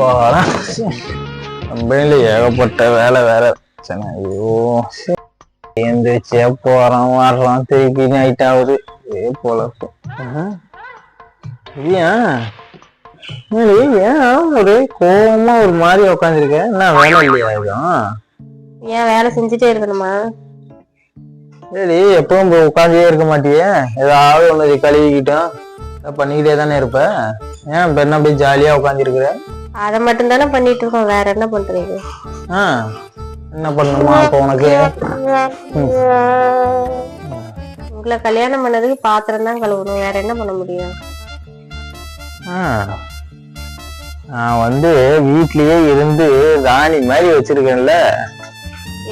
போகலாம். கம்பெனில ஏகப்பட்ட வேலை வேற சரி, ஐயோ. எந்திரிச்சே போறான் வர்றான் திருப்பி நைட் ஆகுது. இதே போல ஏன் ஏன் ஒரு கோவமா ஒரு மாதிரி உட்காந்துருக்க என்ன வேலை இல்லையா ஏன் வேலை செஞ்சுட்டே இருக்கணுமா? சரி எப்பவும் உட்காந்தே இருக்க மாட்டியே? ஏதாவது ஒண்ணு கழுவிக்கிட்டோம் பண்ணிக்கிட்டே தானே இருப்ப? ஏன் இப்ப என்ன அப்படியே ஜாலியா உட்காந்துருக்குற அதை மட்டும் தானே பண்ணிட்டு இருக்கோம் வேற என்ன பண்றீங்க ஆ என்ன பண்ணணுமா அப்ப உனக்கு? உங்களை கல்யாணம் பண்ணதுக்கு பாத்திரம் தான் கழுவணும். வேற என்ன பண்ண முடியும். நான் வந்து வீட்லயே இருந்து ராணி மாதிரி வச்சிருக்கேன்ல.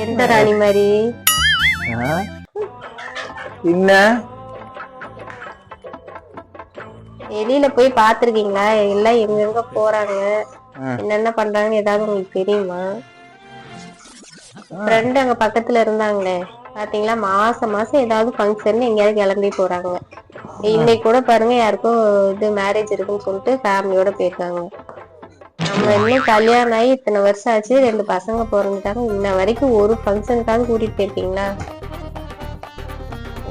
எந்த ராணி மாதிரி? என்ன? வெளியில போய் பாத்திருக்கீங்களா? எல்லாம் எங்க எங்க போறாங்க. என்னென்ன பண்றாங்கன்னு ஏதாவது உங்களுக்கு தெரியுமா? ஃப்ரெண்ட் அங்க பக்கத்துல இருந்தாங்களே. பாத்தீங்களா? மாசம் மாசம் ஏதாவது ஃபங்க்ஷன் எங்கேயாவது கிளம்பி போறாங்க. இன்னைக்கு கூட பாருங்க யாருக்கும் இது மேரேஜ் இருக்குன்னு சொல்லிட்டு ஃபேமிலியோட போயிருக்காங்க. நம்ம இன்னும் கல்யாணம் ஆகி இத்தனை வருஷம் ஆச்சு ரெண்டு பசங்க பிறந்துட்டாங்க. இன்ன வரைக்கும் ஒரு ஃபங்க்ஷனுக்காவது கூட்டிட்டு போயிருக்கீங்களா?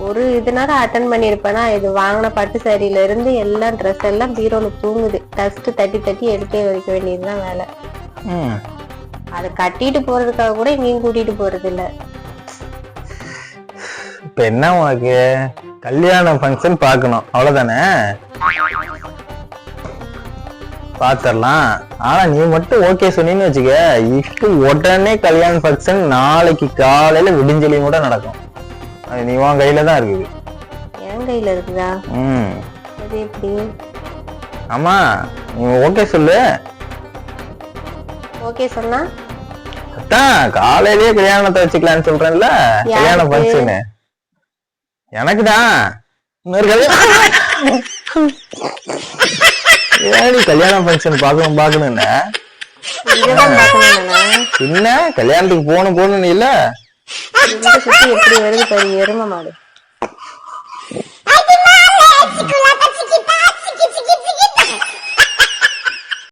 ஒரு இதனால அட்டன் பண்ணிருப்பேனா இது வாங்கின பட்டு சாரியில இருந்து எல்லாம் ட்ரெஸ் எல்லாம் பீரோல தூங்குது டஸ்ட் தட்டி தட்டி எடுத்தே வைக்க வேண்டியதுதான் வேலை. அதை கட்டிட்டு போறதுக்காக கூட எங்கேயும் கூட்டிட்டு போறது இல்ல இப்ப என்ன உனக்கு? கல்யாண ஃபங்க்ஷன் பார்க்கணும். அவ்வளவுதானே? பாத்திரலாம் ஆனா நீ மட்டும் ஓகே சொன்னீன்னு வச்சுக்க. இப்போ உடனே கல்யாண ஃபங்க்ஷன் நாளைக்கு காலையில விடிஞ்சலியும் கூட நடக்கும். அது நீ உன் கையில தான் இருக்குது. என் கையில இருக்குதா? ம். அது எப்படி? ஆமா நீ ஓகே சொல்லு. ஓகே சொன்னா? அதான் காலையிலேயே கல்யாணத்தை வச்சுக்கலாம்னு சொல்றேன்ல. கல்யாண யாருக்கு? ஃபங்க்ஷனு எனக்குதான் இன்னொரு கல்யாணம். ஏடி கல்யாண ஃபங்க்ஷன் பார்க்கணும் பார்க்கணும்னா. என்ன? கல்யாணத்துக்கு போகணும் போகணும் இல்ல? ഇതിന്റെ ശക്തി എത്ര പേര് പരിയേറുന്നതാണ്